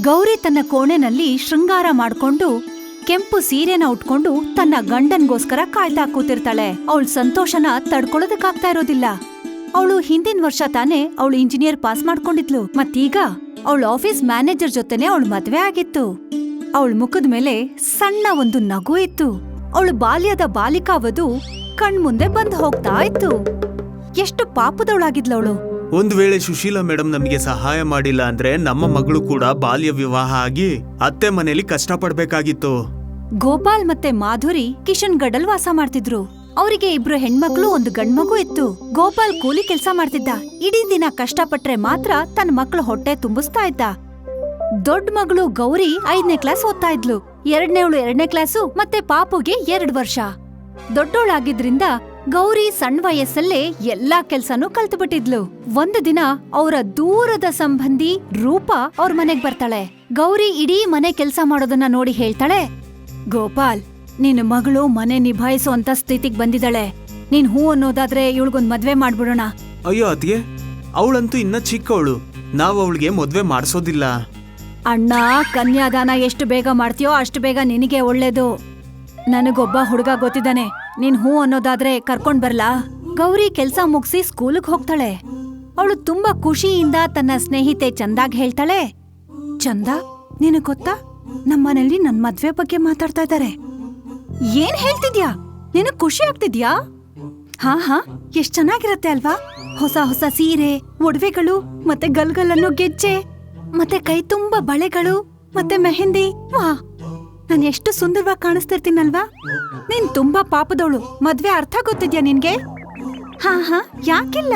ಗೌರಿ ತನ್ನ ಕೋಣೆನಲ್ಲಿ ಶೃಂಗಾರ ಮಾಡ್ಕೊಂಡು ಕೆಂಪು ಸೀರೆನ ಉಟ್ಕೊಂಡು ತನ್ನ ಗಂಡನ್ಗೋಸ್ಕರ ಕಾಯ್ತಾ ಕೂತಿರ್ತಾಳೆ. ಅವಳ ಸಂತೋಷನ ತಡ್ಕೊಳ್ಳೋದಕ್ಕಾಗ್ತಾ ಇರೋದಿಲ್ಲ. ಅವಳು ಹಿಂದಿನ ವರ್ಷ ತಾನೇ ಅವಳು ಇಂಜಿನಿಯರ್ ಪಾಸ್ ಮಾಡ್ಕೊಂಡಿದ್ಲು. ಮತ್ತೀಗ ಅವಳ ಆಫೀಸ್ ಮ್ಯಾನೇಜರ್ ಜೊತೆನೆ ಅವಳು ಮದ್ವೆ ಆಗಿತ್ತು. ಅವಳ ಮುಖದ ಮೇಲೆ ಸಣ್ಣ ಒಂದು ನಗು ಇತ್ತು. ಅವಳು ಬಾಲ್ಯದ ಬಾಲಿಕಾವಧು ಕಣ್ಮುಂದೆ ಬಂದು ಹೋಗ್ತಾ ಇತ್ತು. ಎಷ್ಟು ಪಾಪದವಳಾಗಿದ್ಲವಳು ಒಂದ್ ವೇಳೆ ಸುಶೀಲಾ ಮೇಡಮ್ ನಮಗೆ ಸಹಾಯ ಮಾಡಿಲ್ಲ ಅಂದ್ರೆ ನಮ್ಮ ಮಗಳು ಕೂಡ ಬಾಲ್ಯ ವಿವಾಹ ಆಗಿ ಅತ್ತೆ ಮನೆಯಲ್ಲಿ ಕಷ್ಟ ಪಡ್ಬೇಕಾಗಿತ್ತು ಗೋಪಾಲ್ ಮತ್ತೆ ಮಾಧುರಿ ಕಿಶನ್ ಗಡಲ್ ವಾಸ ಮಾಡ್ತಿದ್ರು. ಅವರಿಗೆ ಇಬ್ರು ಹೆಣ್ಮಕ್ಳು, ಒಂದು ಗಂಡ್ಮಗು ಇತ್ತು. ಗೋಪಾಲ್ ಕೂಲಿ ಕೆಲಸ ಮಾಡ್ತಿದ್ದ. ಇಡೀ ದಿನ ಕಷ್ಟಪಟ್ರೆ ಮಾತ್ರ ತನ್ನ ಮಕ್ಳು ಹೊಟ್ಟೆ ತುಂಬಿಸ್ತಾ ಇದ್ದ. ದೊಡ್ಡ ಮಗಳು ಗೌರಿ ಐದನೇ ಕ್ಲಾಸ್ ಓದ್ತಾ ಇದ್ಲು. ಎರಡನೇವಳು ಎರಡನೇ ಕ್ಲಾಸು ಮತ್ತೆ ಪಾಪುಗೆ ಎರಡು ವರ್ಷ. ದೊಡ್ಡೋಳಾಗಿದ್ರಿಂದ ಗೌರಿ ಸಣ್ಣ ವಯಸ್ಸಲ್ಲೇ ಎಲ್ಲಾ ಕೆಲ್ಸನೂ ಕಲ್ತು ಬಿಟ್ಟಿದ್ಲು ಒಂದು ದಿನ ಅವರ ದೂರದ ಸಂಬಂಧಿ ರೂಪ ಅವ್ರ ಮನೆಗ್ ಬರ್ತಾಳೆ. ಗೌರಿ ಇಡೀ ಮನೆ ಕೆಲ್ಸ ಮಾಡೋದನ್ನ ನೋಡಿ ಹೇಳ್ತಾಳೆ ಗೋಪಾಲ್ ನಿನ್ನ ಮಗಳು ಮನೆ ನಿಭಾಯಿಸೋ ಅಂತ ಸ್ಥಿತಿಗ್ ಬಂದಿದ್ದಾಳೆ. ನೀನ್ ಹೂ ಅನ್ನೋದಾದ್ರೆ ಇವಳಿಗೊಂದ್ ಮದ್ವೆ ಮಾಡ್ಬಿಡೋಣ. ಅಯ್ಯೋ ಅದ್ಗೆ? ಅವಳಂತೂ ಇನ್ನ ಚಿಕ್ಕವಳು. ನಾವು ಅವಳಿಗೆ ಮದ್ವೆ ಮಾಡಿಸೋದಿಲ್ಲ. ಅಣ್ಣ ಕನ್ಯಾದಾನ ಎಷ್ಟು ಬೇಗ ಮಾಡ್ತೀಯೋ ಅಷ್ಟು ಬೇಗ ನಿನಗೆ ಒಳ್ಳೇದು. ನನಗೊಬ್ಬ ಹುಡುಗ ಗೊತ್ತಿದ್ದಾನೆ. ನೀನ್ ಹೂ ಅನ್ನೋದಾದ್ರೆ ಕರ್ಕೊಂಡ್ ಬರ್ಲಾ? ಗೌರಿ ಕೆಲ್ಸ ಮುಗಿಸಿ ಸ್ಕೂಲಿಗೆ ಹೋಗ್ತಾಳೆ. ಅವಳು ತುಂಬಾ ಖುಷಿಯಿಂದ ತನ್ನ ಸ್ನೇಹಿತೆ ಚಂದಾಗ್ ಹೇಳ್ತಾಳೆ, ಚಂದ, ನಿನಗ್ ಗೊತ್ತಾ? ನಮ್ಮನೇಲಿ ನನ್ ಮದ್ವೆ ಬಗ್ಗೆ ಮಾತಾಡ್ತಾ ಇದ್ದಾರೆ ಏನ್ ಹೇಳ್ತಿದ್ಯಾ? ನಿನಗ್ ಖುಷಿ ಆಗ್ತಿದ್ಯಾ? ಹಾ ಹಾ, ಎಷ್ಟ್ ಚೆನ್ನಾಗಿರತ್ತೆ ಅಲ್ವಾ? ಹೊಸ ಹೊಸ ಸೀರೆ, ಒಡವೆಗಳು, ಮತ್ತೆ ಗಲ್ಗಲ್ಲನ್ನು ಗೆಜ್ಜೆ, ಮತ್ತೆ ಕೈ ತುಂಬಾ ಬಳೆಗಳು, ಮತ್ತೆ ಮೆಹಂದಿ ವಾ ನಾನ್ ಎಷ್ಟು ಸುಂದರವಾಗಿ ಕಾಣಿಸ್ತಿರ್ತೀನಲ್ವಾ? ನೀನ್ ತುಂಬಾ ಪಾಪದವಳು. ಮದ್ವೆ ಅರ್ಥ ಗೊತ್ತಿದ್ಯಾ ನಿನ್ಗೆ? ಹಾ ಹಾ, ಯಾಕಿಲ್ಲ?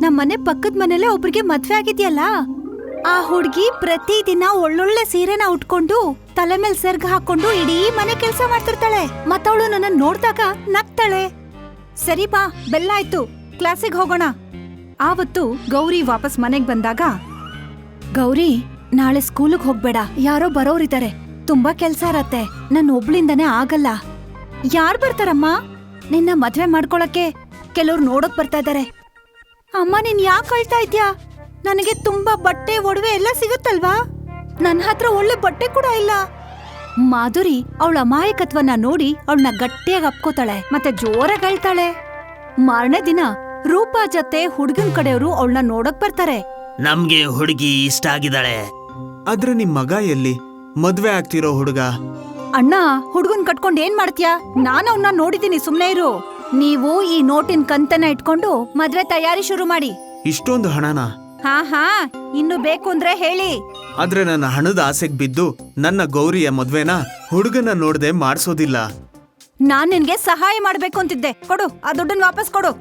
ನಮ್ಮ ಮನೆ ಪಕ್ಕದ ಮನೇಲೆ ಒಬ್ರಿಗೆ ಮದ್ವೆ ಆಗಿದ್ಯಲ್ಲ? ಆ ಹುಡ್ಗಿ ಪ್ರತಿದಿನ ಒಳ್ಳೊಳ್ಳೆ ಸೀರೆನ ಉಟ್ಕೊಂಡು, ತಲೆ ಮೇಲೆ ಸೆರ್ಗ ಹಾಕೊಂಡು ಇಡೀ ಮನೆ ಕೆಲಸ ಮಾಡ್ತಿರ್ತಾಳೆ. ಮತ್ತವಳು ನನ್ನ ನೋಡ್ದಾಗ ನಗ್ತಾಳೆ. ಸರಿ ಬಾ ಬೆಲ್ಲಾಯ್ತು ಕ್ಲಾಸಿಗೆ ಹೋಗೋಣ. ಆವತ್ತು ಗೌರಿ ವಾಪಸ್ ಮನೆಗೆ ಬಂದಾಗ, ಗೌರಿ, ನಾಳೆ ಸ್ಕೂಲಿಗೆ ಹೋಗ್ಬೇಡ. ಯಾರೋ ಬರೋರಿದ್ದಾರೆ. ತುಂಬಾ ಕೆಲ್ಸ ಇರತ್ತೆ. ನನ್ ಒಬ್ಳಿಂದನೇ ಆಗಲ್ಲ. ಯಾರ್ ಬರ್ತಾರಮ್ಮ? ನಿನ್ನ ಮದ್ವೆ ಮಾಡ್ಕೊಳಕ್ಕೆ ಕೆಲವ್ರು ನೋಡಕ್ ಬರ್ತಾ ಇದಾರೆ. ಅಮ್ಮ ನೀನ್ ಯಾಕೆ ಅಳ್ತಾ ಇದ್ಯಾ? ನನಗೆ ತುಂಬಾ ಬಟ್ಟೆ ಒಡವೆ ಎಲ್ಲ ಸಿಗುತ್ತಲ್ವಾ? ನನ್ನ ಹತ್ರ ಒಳ್ಳೆ ಬಟ್ಟೆ ಕೂಡ ಇಲ್ಲ. ಮಾಧುರಿ ಅವಳ ಅಮಾಯಕತ್ವನ ನೋಡಿ ಅವಳನ್ನ ಗಟ್ಟಿಯಾಗಿ ಅಪ್ಕೋತಾಳೆ ಮತ್ತೆ ಜೋರಾಗಿ ಅಳ್ತಾಳೆ ಮಾರನೇ ದಿನ ರೂಪಾ ಜೊತೆ ಹುಡುಗನ್ ಕಡೆಯವರು ಅವಳನ್ನ ನೋಡಕ್ ಬರ್ತಾರೆ. ನಮ್ಗೆ ಹುಡುಗಿ ಇಷ್ಟ ಆಗಿದ್ದಾಳೆ. ಆದ್ರೆ ನಿಮ್ ಮಗ ಎಲ್ಲಿ? ಮದ್ವೆ ಆಗ್ತಿರೋ ಹುಡುಗ. ಅಣ್ಣ ಹುಡುಗನ್ ಕಟ್ಕೊಂಡ್ ಏನ್ ಮಾಡ್ತೀಯಾ? ನಾನು ಅವನ್ನ ನೋಡಿದೀನಿ ಸುಮ್ನೆ ಇರು. ನೀವು ಈ ನೋಟಿನ ಕಂತನ್ನ ಇಟ್ಕೊಂಡು ಮದ್ವೆ ತಯಾರಿ ಶುರು ಮಾಡಿ. ಇಷ್ಟೊಂದು ಹಣನ? ಹಾ ಹಾ ಇನ್ನು ಬೇಕು ಅಂದ್ರೆ ಹೇಳಿ. ಆದ್ರೆ ನನ್ನ ಹಣದ ಆಸೆಗ್ ಬಿದ್ದು ನನ್ನ ಗೌರಿಯ ಮದ್ವೆನ ಹುಡುಗನ ನೋಡದೆ ಮಾಡ್ಸೋದಿಲ್ಲ. ನಾನ್ ನಿನ್ಗೆ ಸಹಾಯ ಮಾಡ್ಬೇಕು ಅಂತಿದ್ದೆ. ಕೊಡು ಆ ದುಡ್ಡನ್ನ ವಾಪಸ್ ಕೊಡು.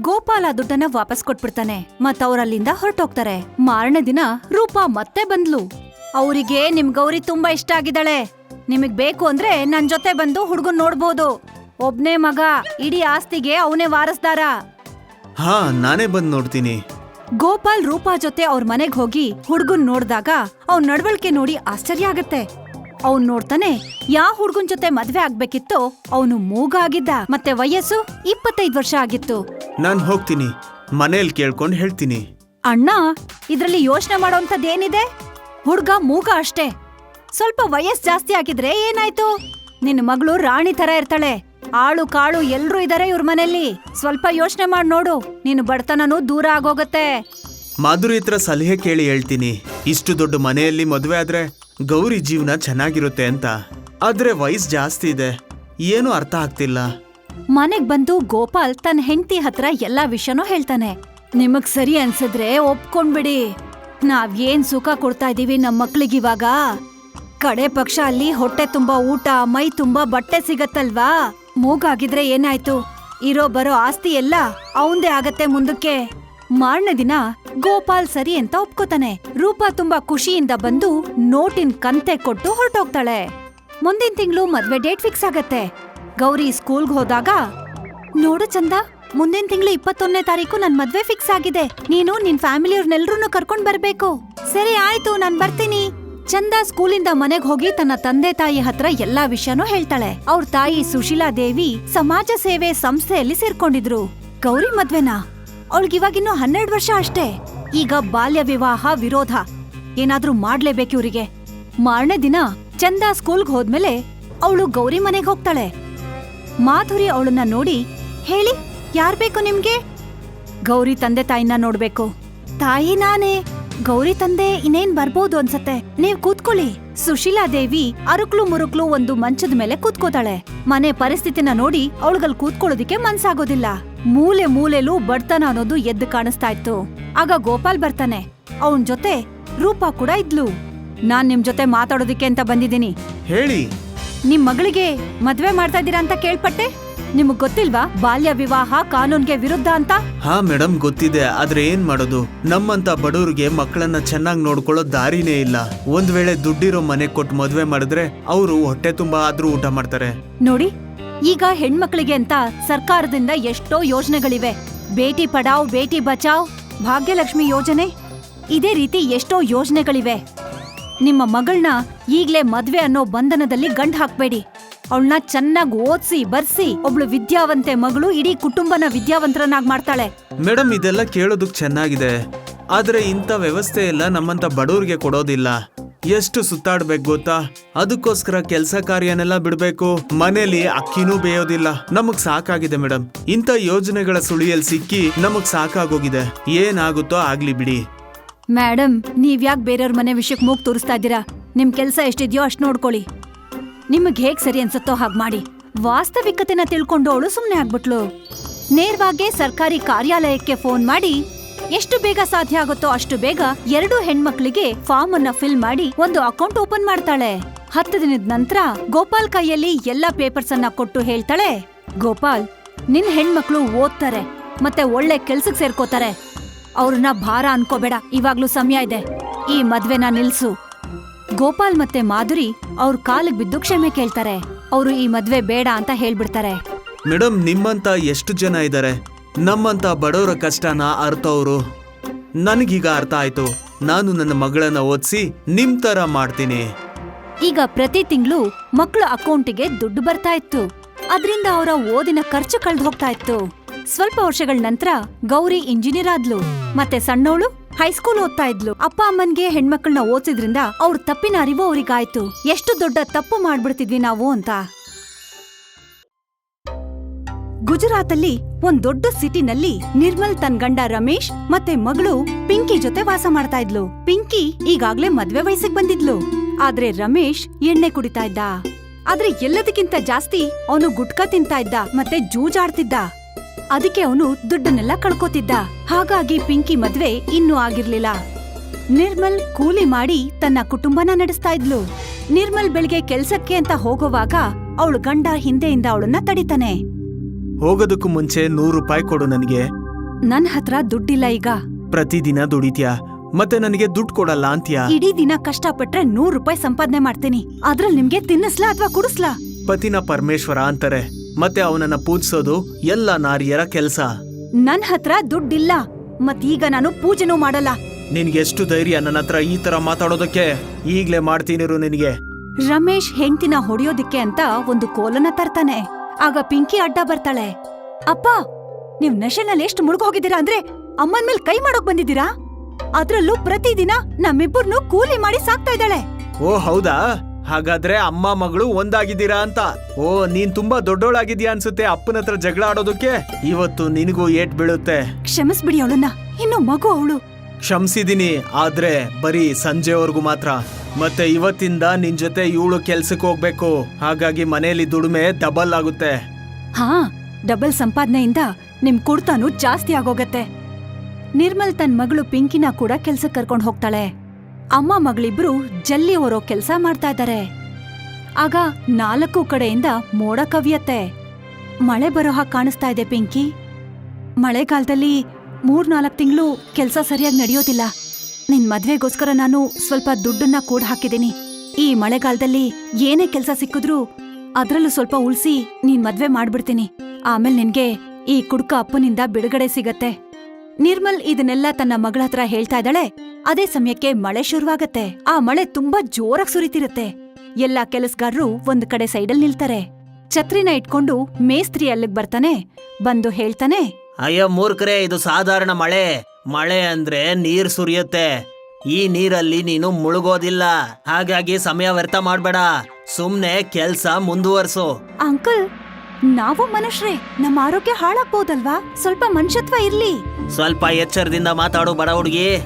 ಗೋಪಾಲ ಆ ದುಡ್ಡನ್ನ ವಾಪಸ್ ಕೊಟ್ಬಿಡ್ತಾನೆ ಮತ್ತವ್ರಲ್ಲಿಂದ ಹೊರಟೋಗ್ತಾರೆ. ಮಾರನೇ ದಿನ ರೂಪಾ ಮತ್ತೆ ಬಂದ್ಲು. ಅವರಿಗೆ ನಿಮ್ ಗೌರಿ ತುಂಬಾ ಇಷ್ಟ ಆಗಿದ್ದಾಳೆ. ನಿಮಗ್ ಬೇಕು ಅಂದ್ರೆ ನನ್ ಜೊತೆ ಬಂದು ಹುಡುಗನ್ ನೋಡ್ಬೋದು. ಒಬ್ನೇ ಮಗ ಇಡೀ ಆಸ್ತಿಗೆ ಅವನೇ ವಾರಸ್ದಾರ. ಹಾ ನಾನೇ ಬಂದ್ ನೋಡ್ತೀನಿ. ಗೋಪಾಲ್ ರೂಪಾ ಜೊತೆ ಅವ್ರ ಮನೆಗ್ ಹೋಗಿ ಹುಡ್ಗನ್ ನೋಡ್ದಾಗ ಅವ್ನ್ ನಡವಳಿಕೆ ನೋಡಿ ಆಶ್ಚರ್ಯ ಆಗತ್ತೆ. ಅವ್ನ್ ನೋಡ್ತಾನೆ ಯಾ ಹುಡ್ಗನ್ ಜೊತೆ ಮದ್ವೆ ಆಗ್ಬೇಕಿತ್ತೋ ಅವನು ಮೂಗ ಆಗಿದ್ದ. ಮತ್ತೆ ವಯಸ್ಸು ಇಪ್ಪತ್ತೈದು ವರ್ಷ ಆಗಿತ್ತು. ನಾನ್ ಹೋಗ್ತೀನಿ. ಮನೇಲಿ ಕೇಳ್ಕೊಂಡ್ ಹೇಳ್ತೀನಿ. ಅಣ್ಣ ಇದ್ರಲ್ಲಿ ಯೋಚನೆ ಮಾಡೋಂಥದ್ದೇನಿದೆ? ಹುಡ್ಗ ಮೂಗ ಅಷ್ಟೇ. ಸ್ವಲ್ಪ ವಯಸ್ ಜಾಸ್ತಿ ಆಗಿದ್ರೆ ಏನಾಯ್ತು? ನಿನ್ನ ಮಗಳು ರಾಣಿ ತರ ಇರ್ತಾಳೆ. ಆಳು ಕಾಳು ಎಲ್ರೂ ಇದಾರೆ ಇವ್ರ ಮನೆಯಲ್ಲಿ ಸ್ವಲ್ಪ ಯೋಚನೆ ಮಾಡಿ ನೋಡು. ನಿನ್ ಬಡತನನೂ ದೂರ ಆಗೋಗತ್ತೆ. ಮಾಧುರಿ ಹತ್ರ ಸಲಹೆ ಕೇಳಿ ಹೇಳ್ತೀನಿ. ಇಷ್ಟು ದೊಡ್ಡ ಮನೆಯಲ್ಲಿ ಮದುವೆ ಆದ್ರೆ ಗೌರಿ ಜೀವನ ಚೆನ್ನಾಗಿರುತ್ತೆ ಅಂತ. ಆದ್ರೆ ವಯಸ್ ಜಾಸ್ತಿ ಇದೆ. ಏನು ಅರ್ಥ ಆಗ್ತಿಲ್ಲ. ಮನೆಗ್ ಬಂದು ಗೋಪಾಲ್ ತನ್ನ ಹೆಂಡತಿ ಹತ್ರ ಎಲ್ಲಾ ವಿಷಯನೂ ಹೇಳ್ತಾನೆ. ನಿಮಗ್ ಸರಿ ಅನ್ಸಿದ್ರೆ ಒಪ್ಕೊಂಡ್ಬಿಡಿ. ನಾವ್ ಏನ್ ಸುಖ ಕೊಡ್ತಾ ಇದೀವಿ ನಮ್ ಮಕ್ಳಿಗಿವಾಗ ಕಡೆ ಪಕ್ಷ ಅಲ್ಲಿ ಹೊಟ್ಟೆ ತುಂಬಾ ಊಟ, ಮೈ ತುಂಬಾ ಬಟ್ಟೆ ಸಿಗತ್ತಲ್ವಾ? ಮೂಗಾಗಿದ್ರೆ ಏನಾಯ್ತು? ಇರೋ ಬರೋ ಆಸ್ತಿ ಎಲ್ಲ ಅವಂದೇ ಆಗತ್ತೆ ಮುಂದಕ್ಕೆ. ಮಾರನೇ ದಿನ ಗೋಪಾಲ್ ಸರಿ ಅಂತ ಒಪ್ಕೋತಾನೆ. ರೂಪಾ ತುಂಬಾ ಖುಷಿಯಿಂದ ಬಂದು ನೋಟಿನ್ ಕಂತೆ ಕೊಟ್ಟು ಹೊರಟೋಗ್ತಾಳೆ. ಮುಂದಿನ ತಿಂಗಳು ಮದ್ವೆ ಡೇಟ್ ಫಿಕ್ಸ್ ಆಗತ್ತೆ. ಗೌರಿ ಸ್ಕೂಲ್ಗೆ ಹೋದಾಗ, ನೋಡು ಚಂದ ಮುಂದಿನ ತಿಂಗಳು ಇಪ್ಪತ್ತೊಂದನೇ ತಾರೀಕು ನನ್ ಮದ್ವೆ ಫಿಕ್ಸ್ ಆಗಿದೆ. ನೀನು ನಿನ್ ಫ್ಯಾಮಿಲಿಯವ್ರನ್ನೆಲ್ರನ್ನೂ ಕರ್ಕೊಂಡ್ ಬರ್ಬೇಕು. ಸರಿ, ಆಯ್ತು, ನಾನ್ ಬರ್ತೀನಿ. ಚಂದ ಸ್ಕೂಲಿಂದ ಮನೆಗ್ ಹೋಗಿ ತನ್ನ ತಂದೆ ತಾಯಿ ಹತ್ರ ಎಲ್ಲಾ ವಿಷಯನೂ ಹೇಳ್ತಾಳೆ. ಅವ್ರ ತಾಯಿ ಸುಶೀಲಾ ದೇವಿ ಸಮಾಜ ಸೇವೆ ಸಂಸ್ಥೆಯಲ್ಲಿ ಸೇರ್ಕೊಂಡಿದ್ರು. ಗೌರಿ ಮದ್ವೆನಾ? ಅವಳಿಗಿವಾಗಿನ್ನೂ ಹನ್ನೆರಡು ವರ್ಷ ಅಷ್ಟೇ. ಈಗ ಬಾಲ್ಯ ವಿವಾಹ ವಿರೋಧ. ಏನಾದ್ರೂ ಮಾಡ್ಲೇಬೇಕು ಇವ್ರಿಗೆ. ಮಾರನೇ ದಿನ ಚಂದ ಸ್ಕೂಲ್ಗ್ ಹೋದ್ಮೇಲೆ ಅವಳು ಗೌರಿ ಮನೆಗ್ ಹೋಗ್ತಾಳೆ. ಮಾಧುರಿ ಅವಳನ್ನ ನೋಡಿ ಹೇಳಿ ಯಾರ್ ಬೇಕು ನಿಮ್ಗೆ? ಗೌರಿ ತಂದೆ ತಾಯಿನ ನೋಡ್ಬೇಕು. ತಾಯಿ ನಾನೇ. ಗೌರಿ ತಂದೆ ಇನ್ನೇನ್ ಬರ್ಬೋದು ಅನ್ಸತ್ತೆ. ನೀವ್ ಕೂತ್ಕೊಳ್ಳಿ. ಸುಶೀಲಾ ದೇವಿ ಅರುಕ್ಲು ಮುರುಕ್ಲು ಒಂದು ಮಂಚದ ಮೇಲೆ ಕೂತ್ಕೋತಾಳೆ. ಮನೆ ಪರಿಸ್ಥಿತಿನ ನೋಡಿ ಅವಳಗಲ್ ಕೂತ್ಕೊಳ್ಳೋದಿಕ್ಕೆ ಮನ್ಸಾಗೋದಿಲ್ಲ. ಮೂಲೆ ಮೂಲೆಲೂ ಬಡ್ತನ ಅನ್ನೋದು ಎದ್ದು ಕಾಣಿಸ್ತಾ ಇತ್ತು. ಆಗ ಗೋಪಾಲ್ ಬರ್ತಾನೆ. ಅವನ್ ಜೊತೆ ರೂಪಾ ಕೂಡ ಇದ್ಲು. ನಾನ್ ನಿಮ್ ಜೊತೆ ಮಾತಾಡೋದಿಕ್ಕೆ ಅಂತ ಬಂದಿದ್ದೀನಿ. ಹೇಳಿ. ನಿಮ್ ಮಗಳಿಗೆ ಮದ್ವೆ ಮಾಡ್ತಾ ಇದ್ದೀರಾ ಅಂತ ಕೇಳ್ಪಟ್ಟೆ? ನಿಮಗ್ ಗೊತ್ತಿಲ್ವಾ ಬಾಲ್ಯ ವಿವಾಹ ಕಾನೂನ್ಗೆ ವಿರುದ್ಧ ಅಂತ? ಹಾ ಮೇಡಮ್ ಗೊತ್ತಿದೆ. ಆದ್ರೆ ಏನ್ ಮಾಡೋದು? ನಮ್ಮಂತ ಬಡವ್ರಿಗೆ ಮಕ್ಕಳನ್ನ ಚೆನ್ನಾಗಿ ನೋಡ್ಕೊಳ್ಳೋ ದಾರಿನೇ ಇಲ್ಲ. ಒಂದ್ ವೇಳೆ ದುಡ್ಡಿರೋ ಮನೆ ಕೊಟ್ಟು ಮದ್ವೆ ಮಾಡಿದ್ರೆ ಅವರು ಹೊಟ್ಟೆ ತುಂಬಾ ಆದ್ರೂ ಊಟ ಮಾಡ್ತಾರೆ. ನೋಡಿ ಈಗ ಹೆಣ್ಮಕ್ಳಿಗೆ ಅಂತ ಸರ್ಕಾರದಿಂದ ಎಷ್ಟೋ ಯೋಜನೆಗಳಿವೆ. ಬೇಟಿ ಪಡಾವ್ ಬೇಟಿ ಬಚಾವ್ ಭಾಗ್ಯಲಕ್ಷ್ಮಿ ಯೋಜನೆ. ಇದೇ ರೀತಿ ಎಷ್ಟೋ ಯೋಜನೆಗಳಿವೆ. ನಿಮ್ಮ ಮಗಳನ್ನ ಈಗ್ಲೇ ಮದ್ವೆ ಅನ್ನೋ ಬಂಧನದಲ್ಲಿ ಗಂಡ್ ಹಾಕ್ಬೇಡಿ. ಅವಳನ್ನ ಚೆನ್ನಾಗಿ ಓದಿಸಿ ಬರ್ಸಿ ಒಬ್ಳು ವಿದ್ಯಾವಂತೆ ಮಗಳು ಇಡೀ ಕುಟುಂಬನ ವಿದ್ಯಾವಂತರನ್ನಾಗಿ ಮಾಡ್ತಾಳೆ. ಮೇಡಮ್ ಇದೆಲ್ಲ ಕೇಳೋದಕ್ಕೆ ಚೆನ್ನಾಗಿದೆ. ಆದ್ರೆ ಇಂಥ ವ್ಯವಸ್ಥೆ ಎಲ್ಲ ನಮ್ಮಂತ ಬಡವ್ರಿಗೆ ಕೊಡೋದಿಲ್ಲ. ಎಷ್ಟು ಸುತ್ತಾಡ್ಬೇಕು ಗೊತ್ತಾ? ಅದಕ್ಕೋಸ್ಕರ ಕೆಲಸ ಕಾರ್ಯನೆಲ್ಲ ಬಿಡಬೇಕು. ಮನೇಲಿ ಅಕ್ಕಿನೂ ಬೇಯೋದಿಲ್ಲ. ನಮಗ್ ಸಾಕಾಗಿದೆ ಮೇಡಮ್ ಇಂಥ ಯೋಜನೆಗಳ ಸುಳಿಯಲ್ಲಿ ಸಿಕ್ಕಿ ನಮಗ್ ಸಾಕಾಗೋಗಿದೆ. ಏನಾಗುತ್ತೋ ಆಗ್ಲಿ ಬಿಡಿ. ಮೇಡಮ್ ನೀವ್ಯಾಕ್ ಬೇರೆಯವ್ರ ಮನೆ ವಿಷಯಕ್ಕೆ ಮೂಗ್ ತೋರಿಸ್ತಾ ಇದ್ದೀರಾ? ನಿಮ್ ಕೆಲಸ ಎಷ್ಟಿದೆಯೋ ಅಷ್ಟು ನೋಡ್ಕೊಳ್ಳಿ. ನಿಮಗ್ ಹೇಗ್ ಸರಿ ಅನ್ಸತ್ತೋ ಹಾಗ್ ಮಾಡಿ. ವಾಸ್ತವಿಕತೆನ ತಿಳ್ಕೊಂಡು ಅವಳು ಸುಮ್ನೆ ಆಗ್ಬಿಟ್ಲು. ನೇರವಾಗಿ ಸರ್ಕಾರಿ ಕಾರ್ಯಾಲಯಕ್ಕೆ ಫೋನ್ ಮಾಡಿ, ಎಷ್ಟು ಬೇಗ ಸಾಧ್ಯ ಆಗುತ್ತೋ ಅಷ್ಟು ಬೇಗ ಎರಡು ಹೆಣ್ಮಕ್ಳಿಗೆ ಫಾರ್ಮ್ ಅನ್ನ ಫಿಲ್ ಮಾಡಿ ಒಂದು ಅಕೌಂಟ್ ಓಪನ್ ಮಾಡ್ತಾಳೆ. ಹತ್ತು ದಿನದ ನಂತರ ಗೋಪಾಲ್ ಕೈಯಲ್ಲಿ ಎಲ್ಲಾ ಪೇಪರ್ಸ್ ಅನ್ನ ಕೊಟ್ಟು ಹೇಳ್ತಾಳೆ, ಗೋಪಾಲ್, ನಿನ್ ಹೆಣ್ಮಕ್ಳು ಓದ್ತಾರೆ, ಮತ್ತೆ ಒಳ್ಳೆ ಕೆಲ್ಸಕ್ ಸೇರ್ಕೋತಾರೆ. ಅವ್ರನ್ನ ಭಾರ ಅನ್ಕೋಬೇಡ, ಇವಾಗ್ಲೂ ಸಮಯ ಇದೆ. ಈ ಮದ್ವೆನ ನಿಲ್ಸು. ಗೋಪಾಲ್ ಮತ್ತೆ ಮಾಧುರಿ ಅವ್ರ ಕಾಲಿಗೆ ಬಿದ್ದು ಕ್ಷಮೆ ಕೇಳ್ತಾರೆ. ಅವರು ಈ ಮದ್ವೆ ಬೇಡ ಅಂತ ಹೇಳ್ಬಿಡ್ತಾರೆ. ಮೇಡಮ್ ನಿಮ್ಮಂತ ಎಷ್ಟು ಜನ ಇದ್ದಾರೆ ನಮ್ಮಂತ ಬಡವರ ಕಷ್ಟನ ಅರ್ಥವ್ರು ನನಗೀಗ ಅರ್ಥ ಆಯ್ತು. ನಾನು ನನ್ನ ಮಗಳನ್ನ ಓದಿಸಿ ನಿಮ್ ತರ ಮಾಡ್ತೀನಿ. ಈಗ ಪ್ರತಿ ತಿಂಗಳು ಮಕ್ಕಳ ಅಕೌಂಟಿಗೆ ದುಡ್ಡು ಬರ್ತಾ ಇತ್ತು. ಅದರಿಂದ ಅವರ ಓದಿನ ಖರ್ಚು ಕಳೆದು ಹೋಗ್ತಾ ಇತ್ತು. ಸ್ವಲ್ಪ ವರ್ಷಗಳ ನಂತರ ಗೌರಿ ಇಂಜಿನಿಯರ್ ಆದ್ಲು. ಮತ್ತೆ ಸಣ್ಣವಳು ಹೈಸ್ಕೂಲ್ ಓದ್ತಾ ಇದ್ಲು. ಅಪ್ಪ ಅಮ್ಮನ್ಗೆ ಹೆಣ್ಮಕ್ಳನ್ನ ಓದ್ಸಿದ್ರಿಂದ ಅವ್ರ ತಪ್ಪಿನ ಅರಿವು ಅವ್ರಿಗಾಯ್ತು. ಎಷ್ಟು ದೊಡ್ಡ ತಪ್ಪು ಮಾಡ್ಬಿಡ್ತಿದ್ವಿ ನಾವು ಅಂತ. ಗುಜರಾತಲ್ಲಿ ಒಂದ್ ದೊಡ್ಡ ಸಿಟಿನಲ್ಲಿ ನಿರ್ಮಲ್ ತನ್ ಗಂಡ ರಮೇಶ್ ಮತ್ತೆ ಮಗಳು ಪಿಂಕಿ ಜೊತೆ ವಾಸ ಮಾಡ್ತಾ ಇದ್ಲು. ಪಿಂಕಿ ಈಗಾಗ್ಲೇ ಮದ್ವೆ ವಯಸ್ಸಿಗೆ ಬಂದಿದ್ಲು. ಆದ್ರೆ ರಮೇಶ್ ಎಣ್ಣೆ ಕುಡಿತಾ ಇದ್ದ. ಆದ್ರೆ ಎಲ್ಲದಕ್ಕಿಂತ ಜಾಸ್ತಿ ಅವನು ಗುಟ್ಕಾ ತಿಂತಾ ಇದ್ದ ಮತ್ತೆ ಜೂಜಾಡ್ತಿದ್ದ. ಅದಕ್ಕೆ ಅವನು ದುಡ್ಡನ್ನೆಲ್ಲ ಕಳ್ಕೋತಿದ್ದ. ಹಾಗಾಗಿ ಪಿಂಕಿ ಮದ್ವೆ ಇನ್ನೂ ಆಗಿರ್ಲಿಲ್ಲ. ನಿರ್ಮಲ್ ಕೂಲಿ ಮಾಡಿ ತನ್ನ ಕುಟುಂಬನ ನಡೆಸ್ತಾ ಇದ್ಲು. ನಿರ್ಮಲ್ ಬೆಳಿಗ್ಗೆ ಕೆಲ್ಸಕ್ಕೆ ಅಂತ ಹೋಗೋವಾಗ ಅವಳು ಗಂಡ ಹಿಂದೆಯಿಂದ ಅವಳನ್ನ ತಡಿತಾನೆ. ಹೋಗೋದಕ್ಕೂ ಮುಂಚೆ ನೂರು ರೂಪಾಯಿ ಕೊಡು ನನಗೆ. ನನ್ ಹತ್ರ ದುಡ್ಡಿಲ್ಲ ಈಗ. ಪ್ರತಿದಿನ ದುಡಿತ್ಯಾ? ಮತ್ತೆ ನನಗೆ ದುಡ್ಡು ಕೊಡಲ್ಲ ಅಂತ್ಯಾ? ಇಡೀ ದಿನ ಕಷ್ಟಪಟ್ರೆ ನೂರ್ ರೂಪಾಯಿ ಸಂಪಾದನೆ ಮಾಡ್ತೀನಿ. ಅದ್ರಲ್ಲಿ ನಿಮ್ಗೆ ತಿನ್ನಿಸ್ಲಾ ಅಥವಾ ಕುಡಿಸ್ಲಾ? ಪತಿನ ಪರಮೇಶ್ವರ ಅಂತಾರೆ. ಮತ್ತೆ ಅವನನ್ನ ಪೂಜಿಸೋದು ಎಲ್ಲ ನಾರಿಯರ ಕೆಲಸ. ನನ್ ಹತ್ರ ದುಡ್ಡಿಲ್ಲ ಮತ್ತೀಗ ಈಗ ನಾನು ಪೂಜೆನೂ ಮಾಡಲ್ಲ. ನಿನ್ಗೆ ಎಷ್ಟು ಧೈರ್ಯ ನನ್ನ ಹತ್ರ ಈ ತರ ಮಾತಾಡೋದಕ್ಕೆ? ಈಗ್ಲೇ ಮಾಡ್ತೀನಿರು ನಿನಗೆ. ರಮೇಶ್ ಹೆಂಡ್ತಿನ ಹೊಡೆಯೋದಿಕ್ಕೆ ಅಂತ ಒಂದು ಕೋಲನ ತರ್ತಾನೆ. ಆಗ ಪಿಂಕಿ ಅಡ್ಡ ಬರ್ತಾಳೆ. ಅಪ್ಪ ನೀವ್ ನಶೆನಲ್ಲಿ ಎಷ್ಟು ಮುಳುಗೋಗಿದ್ದೀರಾ ಅಂದ್ರೆ ಅಮ್ಮನ್ ಮೇಲೆ ಕೈ ಮಾಡೋಕ್ ಬಂದಿದ್ದೀರಾ? ಅದ್ರಲ್ಲೂ ಪ್ರತಿದಿನ ನಮ್ಮಿಬ್ಬರನ್ನು ಕೂಲಿ ಮಾಡಿ ಸಾಕ್ತಾ ಇದ್ದಾಳೆ. ಓ ಹೌದಾ? ಹಾಗಾದ್ರೆ ಅಮ್ಮ ಮಗಳು ಒಂದಾಗಿದ್ದೀರಾ ಅಂತ? ಓ ನೀನ್ ತುಂಬಾ ದೊಡ್ಡೋಳಾಗಿದ್ಯಾ ಅನ್ಸುತ್ತೆ ಅಪ್ಪನ ಹತ್ರ ಜಗಳ ಆಡೋದಕ್ಕೆ? ಇವತ್ತು ನಿನಗೂ ಏಟ್ ಬೀಳುತ್ತೆ. ಕ್ಷಮಿಸ್ಬಿಡಿ ಅವಳನ್ನ. ಇನ್ನು ಮಗು ಅವಳು. ಕ್ಷಮಿಸಿದೀನಿ ಆದ್ರೆ ಬರೀ ಸಂಜೆವರೆಗೂ ಮಾತ್ರ. ಮತ್ತೆ ಇವತ್ತಿಂದ ನಿನ್ ಜೊತೆ ಇವಳು ಕೆಲ್ಸಕ್ಕೆ ಹೋಗ್ಬೇಕು. ಹಾಗಾಗಿ ಮನೆಯಲ್ಲಿ ದುಡಿಮೆ ಡಬಲ್ ಆಗುತ್ತೆ. ಹಾ ಡಬಲ್ ಸಂಪಾದನೆಯಿಂದ ನಿಮ್ ಕುಡ್ತಾನು ಜಾಸ್ತಿ ಆಗೋಗತ್ತೆ. ನಿರ್ಮಲ್ ತನ್ ಮಗಳು ಪಿಂಕಿನ ಕೂಡ ಕೆಲ್ಸಕ್ಕೆ ಕರ್ಕೊಂಡು ಹೋಗ್ತಾಳೆ. ಅಮ್ಮ ಮಗಳಿಬ್ರು ಜಲ್ಲಿ ಹೊರೋ ಕೆಲಸ ಮಾಡ್ತಾ ಇದ್ದಾರೆ ಆಗ ನಾಲ್ಕು ಕಡೆಯಿಂದ ಮೋಡ ಕವಿಯತ್ತೆ. ಮಳೆ ಬರೋ ಹಾಗೆ ಕಾಣಿಸ್ತಾ ಇದೆ ಪಿಂಕಿ. ಮಳೆಗಾಲದಲ್ಲಿ ಮೂರ್ನಾಲ್ಕು ತಿಂಗಳು ಕೆಲಸ ಸರಿಯಾಗಿ ನಡೆಯೋದಿಲ್ಲ. ನಿನ್ ಮದ್ವೆಗೋಸ್ಕರ ನಾನು ಸ್ವಲ್ಪ ದುಡ್ಡನ್ನ ಕೂಡ ಹಾಕಿದ್ದೀನಿ. ಈ ಮಳೆಗಾಲದಲ್ಲಿ ಏನೇ ಕೆಲಸ ಸಿಕ್ಕಿದ್ರೂ ಅದ್ರಲ್ಲೂ ಸ್ವಲ್ಪ ಉಳಿಸಿ ನೀನ್ ಮದ್ವೆ ಮಾಡ್ಬಿಡ್ತೀನಿ. ಆಮೇಲೆ ನಿನ್ಗೆ ಈ ಕುಡ್ಕ ಅಪ್ಪನಿಂದ ಬಿಡುಗಡೆ ಸಿಗತ್ತೆ. ನಿರ್ಮಲ್ ಇದನ್ನೆಲ್ಲ ತನ್ನ ಮಗಳ ಹತ್ರ ಹೇಳ್ತಾ ಇದ್ದಾಳೆ. ಅದೇ ಸಮಯಕ್ಕೆ ಮಳೆ ಶುರುವಾಗತ್ತೆ. ಆ ಮಳೆ ತುಂಬಾ ಜೋರಾಗಿ ಸುರಿತಿರುತ್ತೆ. ಎಲ್ಲಾ ಕೆಲಸಗಾರರು ಒಂದ್ ಕಡೆ ಸೈಡಲ್ ನಿಲ್ತಾರೆ. ಛತ್ರಿನ ಇಟ್ಕೊಂಡು ಮೇಸ್ತ್ರಿ ಅಲ್ಲಿಗ್ ಬರ್ತಾನೆ. ಬಂದು ಹೇಳ್ತಾನೆ ಅಯ್ಯೋ ಮೂರ್ಖರೇ ಇದು ಸಾಧಾರಣ ಮಳೆ. ಮಳೆ ಅಂದ್ರೆ ನೀರ್ ಸುರಿಯುತ್ತೆ. ಈ ನೀರಲ್ಲಿ ನೀನು ಮುಳುಗೋದಿಲ್ಲ. ಹಾಗಾಗಿ ಸಮಯ ವ್ಯರ್ಥ ಮಾಡ್ಬೇಡ. ಸುಮ್ನೆ ಕೆಲ್ಸ ಮುಂದುವರ್ಸು. ಅಂಕಲ್ ನಾವು ಮನುಷ್ಯರೇ ನಮ್ಮ ಆರೋಗ್ಯ ಹಾಳಾಗ್ಬೋದಲ್ವಾ? ಸ್ವಲ್ಪ ಮನುಷ್ಯತ್ವ ಇರ್ಲಿ. ಸ್ವಲ್ಪ ಎಚ್ಚರದಿಂದ ಮಾತಾಡು ಬಡ ಹುಡುಗಿ.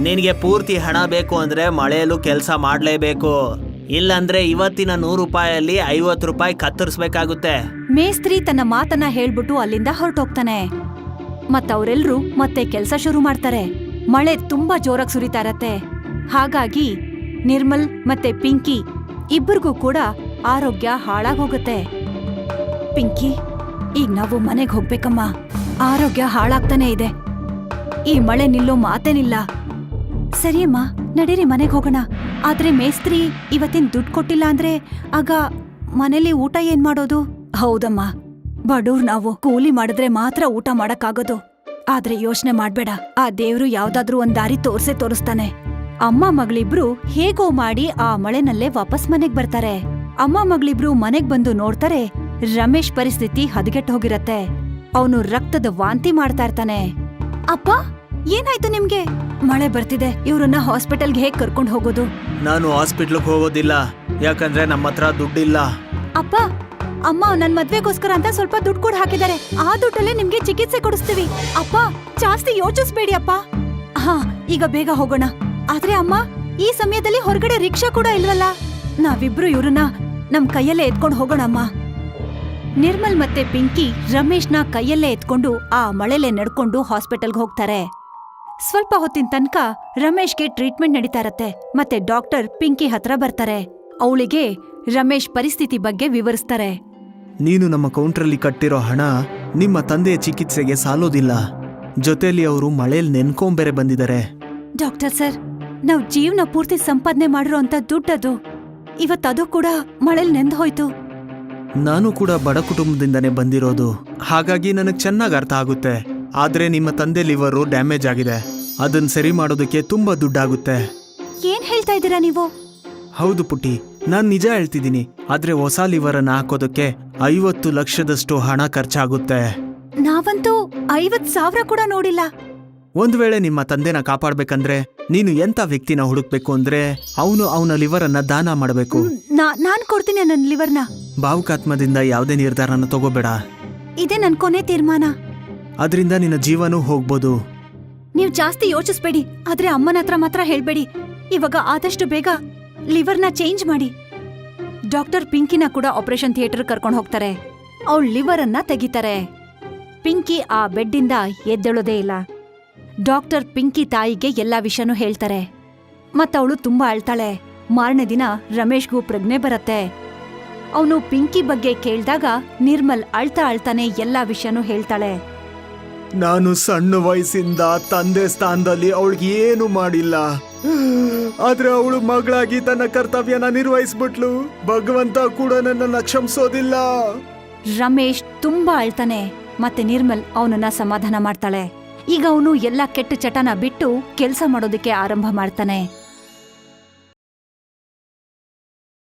ನಿನಗೆ ಪೂರ್ತಿ ಹಣ ಬೇಕು ಅಂದ್ರೆ ಮಳೆಯಲ್ಲೂ ಕೆಲಸ ಮಾಡ್ಲೇಬೇಕು. ಇಲ್ಲಾಂದ್ರೆ ಇವತ್ತಿನ ನೂರು ರೂಪಾಯಲ್ಲಿ ಐವತ್ತು ರೂಪಾಯಿ ಕತ್ತರಿಸ್ಬೇಕಾಗುತ್ತೆ. ಮೇಸ್ತ್ರಿ ತನ್ನ ಮಾತನ್ನ ಹೇಳ್ಬಿಟ್ಟು ಅಲ್ಲಿಂದ ಹೊರಟೋಗ್ತಾನೆ. ಮತ್ತವರೆಲ್ಲರೂ ಮತ್ತೆ ಕೆಲಸ ಶುರು ಮಾಡ್ತಾರೆ. ಮಳೆ ತುಂಬಾ ಜೋರಾಗಿ ಸುರಿತಾ ಇರತ್ತೆ. ಹಾಗಾಗಿ ನಿರ್ಮಲ್ ಮತ್ತೆ ಪಿಂಕಿ ಇಬ್ಬರಿಗೂ ಕೂಡ ಆರೋಗ್ಯ ಹಾಳಾಗೋಗುತ್ತೆ ಪಿಂಕಿ, ಈಗ ನಾವು ಮನೆಗೆ ಹೋಗ್ಬೇಕಮ್ಮ. ಆರೋಗ್ಯ ಹಾಳಾಗ್ತಾನೆ ಇದೆ. ಈ ಮಳೆ ನಿಲ್ಲೋ ಮಾತೇನಿಲ್ಲ. ಸರಿಯಮ್ಮ, ನಡೀರಿ ಮನೆಗೆ ಹೋಗೋಣ. ಆದ್ರೆ ಮೇಸ್ತ್ರಿ ಇವತ್ತಿನ ದುಡ್ಡು ಕೊಟ್ಟಿಲ್ಲ ಅಂದ್ರೆ ಆಗ ಮನೇಲಿ ಊಟ ಏನ್ ಮಾಡೋದು? ಹೌದಮ್ಮ. ಬಡೂರ್ ನಾವು, ಕೂಲಿ ಮಾಡಿದ್ರೆ ಮಾತ್ರ ಊಟ ಮಾಡಕ್ಕಾಗೋದು. ಆದ್ರೆ ಯೋಚನೆ ಮಾಡ್ಬೇಡ. ಆ ದೇವ್ರು ಯಾವ್ದಾದ್ರೂ ಒಂದ್ ದಾರಿ ತೋರ್ಸೆ ತೋರಿಸ್ತಾನೆ. ಅಮ್ಮ ಮಗಳಿಬ್ರು ಹೇಗೋ ಮಾಡಿ ಆ ಮಳೆನಲ್ಲೇ ವಾಪಸ್ ಮನೆಗ್ ಬರ್ತಾರೆ. ಅಮ್ಮ ಮಗಳಿಬ್ರು ಮನೆಗ್ ಬಂದು ನೋಡ್ತಾರೆ ರಮೇಶ್ ಪರಿಸ್ಥಿತಿ ಹದಗೆಟ್ ಹೋಗಿರತ್ತೆ ಅವನು ರಕ್ತದ ವಾಂತಿ ಮಾಡ್ತಾ ಇರ್ತಾನೆ. ಅಪ್ಪ ಏನಾಯ್ತು ನಿಮ್ಗೆ? ಮಳೆ ಬರ್ತಿದೆ. ಇವ್ರನ್ನ ಹಾಸ್ಪಿಟಲ್ಗೆ ಹೇಗ್ ಕರ್ಕೊಂಡು ಹೋಗೋದು? ನಾನು ಹಾಸ್ಪಿಟ್ಲಿಗೆ ಹೋಗೋದಿಲ್ಲ. ಯಾಕಂದ್ರೆ ನಮ್ಮ ಹತ್ರ ದುಡ್ಡಿಲ್ಲ. ಅಪ್ಪ ಅಮ್ಮ ನನ್ ಮದ್ವೆಗೋಸ್ಕರ ಅಂತ ಸ್ವಲ್ಪ ದುಡ್ಡು ಕೂಡ ಹಾಕಿದ್ದಾರೆ. ಆ ದುಡ್ಡಲ್ಲೇ ನಿಮ್ಗೆ ಚಿಕಿತ್ಸೆ ಕೊಡಿಸ್ತೀವಿ. ಅಪ್ಪ ಜಾಸ್ತಿ ಯೋಚಿಸ್ಬೇಡಿ ಅಪ್ಪ. ಹಾ ಈಗ ಬೇಗ ಹೋಗೋಣ. ಆದ್ರೆ ಅಮ್ಮ ಈ ಸಮಯದಲ್ಲಿ ಹೊರಗಡೆ ರಿಕ್ಷಾ ಕೂಡ ಇಲ್ವಲ್ಲ? ನಾವಿಬ್ರು ಇವ್ರನ್ನ ನಮ್ ಕೈಯಲ್ಲೇ ಎತ್ಕೊಂಡು ಹೋಗೋಣ ಅಮ್ಮ. ನಿರ್ಮಲ್ ಮತ್ತೆ ಪಿಂಕಿ ರಮೇಶ್ನ ಕೈಯಲ್ಲೇ ಎತ್ಕೊಂಡು ಆ ಮಳೆಲೆ ನಡ್ಕೊಂಡು ಹಾಸ್ಪಿಟಲ್ಗೆ ಹೋಗ್ತಾರೆ. ಸ್ವಲ್ಪ ಹೊತ್ತಿನ ತನಕ ರಮೇಶ್ಗೆ ಟ್ರೀಟ್ಮೆಂಟ್ ನಡೀತಾ ಇರತ್ತೆ ಮತ್ತೆ ಡಾಕ್ಟರ್ ಪಿಂಕಿ ಹತ್ರ ಬರ್ತಾರೆ. ಅವಳಿಗೆ ರಮೇಶ್ ಪರಿಸ್ಥಿತಿ ಬಗ್ಗೆ ವಿವರಿಸ್ತಾರೆ. ನೀನು ನಮ್ಮ ಕೌಂಟ್ರಲ್ಲಿ ಕಟ್ಟಿರೋ ಹಣ ನಿಮ್ಮ ತಂದೆಯ ಚಿಕಿತ್ಸೆಗೆ ಸಾಲೋದಿಲ್ಲ. ಜೊತೆಲಿ ಅವರು ಮಳೆಯಲ್ಲಿ ನೆನ್ಕೊಂಬೇರೆ ಬಂದಿದ್ದಾರೆ. ಡಾಕ್ಟರ್ ಸರ್ ನಾವ್ ಜೀವನ ಪೂರ್ತಿ ಸಂಪಾದನೆ ಮಾಡಿರೋ ಅಂತ ದುಡ್ಡದು ಇವತ್ತದು ಕೂಡ ಮಳೆಲ್ ನೆಂದು ಹೋಯ್ತು ನಾನು ಕೂಡ ಬಡ ಕುಟುಂಬದಿಂದನೇ ಬಂದಿರೋದು. ಹಾಗಾಗಿ ನನಗೆ ಚೆನ್ನಾಗಿ ಅರ್ಥ ಆಗುತ್ತೆ. ಆದ್ರೆ ನಿಮ್ಮ ತಂದೆ ಲಿವರು ಡ್ಯಾಮೇಜ್ ಆಗಿದೆ. ಅದನ್ನ ಸರಿ ಮಾಡೋದಕ್ಕೆ ತುಂಬಾ ದುಡ್ಡಾಗುತ್ತೆ. ಏನ್ ಹೇಳ್ತಾ ಇದ್ದೀರಾ ನೀವು? ಹೌದು ಪುಟ್ಟಿ ನಾನು ನಿಜ ಹೇಳ್ತಿದ್ದೀನಿ. ಆದ್ರೆ ಹೊಸ ಲಿವರ್ ಅನ್ನ ಹಾಕೋದಕ್ಕೆ ಐವತ್ತು ಲಕ್ಷದಷ್ಟು ಹಣ ಖರ್ಚಾಗುತ್ತೆ. ನಾವಂತೂ ಐವತ್ ಸಾವಿರ ಕೂಡ ನೋಡಿಲ್ಲ. ಒಂದ್ ವೇಳೆ ನಿಮ್ಮ ತಂದೆನ ಕಾಪಾಡ್ಬೇಕಂದ್ರೆ ನೀನು ಎಂತ ವ್ಯಕ್ತಿನ ಹುಡುಕ್ಬೇಕು ಅಂದ್ರೆ ಅವನು ಅವನ ಲಿವರ್ ಅನ್ನ ದಾನ ಮಾಡಬೇಕು. ನಾ- ನಾನ್ ಕೊಡ್ತೀನಿ ನನ್ನ ಲಿವರ್ನ. ಭಾವುಕಾತ್ಮದಿಂದ ಯಾವುದೇ ನಿರ್ಧಾರನ ತಗೋಬೇಡ. ಇದೇ ನನ್ ಕೊನೆ ತೀರ್ಮಾನ. ಅದರಿಂದ ನಿನ್ನ ಜೀವನೂ ಹೋಗ್ಬೋದು. ನೀವ್ ಜಾಸ್ತಿ ಯೋಚಿಸ್ಬೇಡಿ ಆದ್ರೆ ಅಮ್ಮನ ಹತ್ರ ಮಾತ್ರ ಹೇಳ್ಬೇಡಿ. ಇವಾಗ ಆದಷ್ಟು ಬೇಗ ಲಿವರ್ನ ಚೇಂಜ್ ಮಾಡಿ. ಡಾಕ್ಟರ್ ಪಿಂಕಿನ ಕೂಡ ಆಪರೇಷನ್ ಥಿಯೇಟರ್ ಕರ್ಕೊಂಡು ಹೋಗ್ತಾರೆ. ಅವಳ ಲಿವರ್ ಅನ್ನ ತೆಗಿತಾರೆ. ಪಿಂಕಿ ಆ ಬೆಡ್ಡಿಂದ ಎದ್ದೇಳೋದೇ ಇಲ್ಲ. ಡಾಕ್ಟರ್ ಪಿಂಕಿ ತಾಯಿಗೆ ಎಲ್ಲ ವಿಷಯನೂ ಹೇಳ್ತಾರೆ. ಮತ್ತವಳು ತುಂಬಾ ಅಳ್ತಾಳೆ. ಮಾರನೇ ದಿನ ರಮೇಶ್ಗೂ ಪ್ರಜ್ಞೆ ಬರತ್ತೆ. ಅವನು ಪಿಂಕಿ ಬಗ್ಗೆ ಕೇಳಿದಾಗ ನಿರ್ಮಲ್ ಅಳ್ತಾ ಅಳ್ತಾನೆ ಎಲ್ಲ ವಿಷಯನೂ ಹೇಳ್ತಾಳೆ. ನಾನು ಸಣ್ಣ ವಯಸ್ಸಿಂದ ತಂದೆ ಸ್ಥಾನದಲ್ಲಿ ಅವಳಿಗೆ ಏನು ಮಾಡಿಲ್ಲ. ಆದ್ರೆ ಅವಳು ಮಗಳಾಗಿ ತನ್ನ ಕರ್ತವ್ಯನ ನಿರ್ವಹಿಸ್ಬಿಟ್ಲು. ಭಗವಂತ ಕೂಡ ನನ್ನನ್ನ ಕ್ಷಮಿಸೋದಿಲ್ಲ. ರಮೇಶ್ ತುಂಬಾ ಅಳ್ತಾನೆ. ಮತ್ತೆ ನಿರ್ಮಲ್ ಅವನನ್ನ ಸಮಾಧಾನ ಮಾಡ್ತಾಳೆ. ಈಗ ಅವನು ಎಲ್ಲ ಕೆಟ್ಟ ಚಟನ ಬಿಟ್ಟು ಕೆಲಸ ಮಾಡೋದಕ್ಕೆ ಆರಂಭ ಮಾಡ್ತಾನೆ.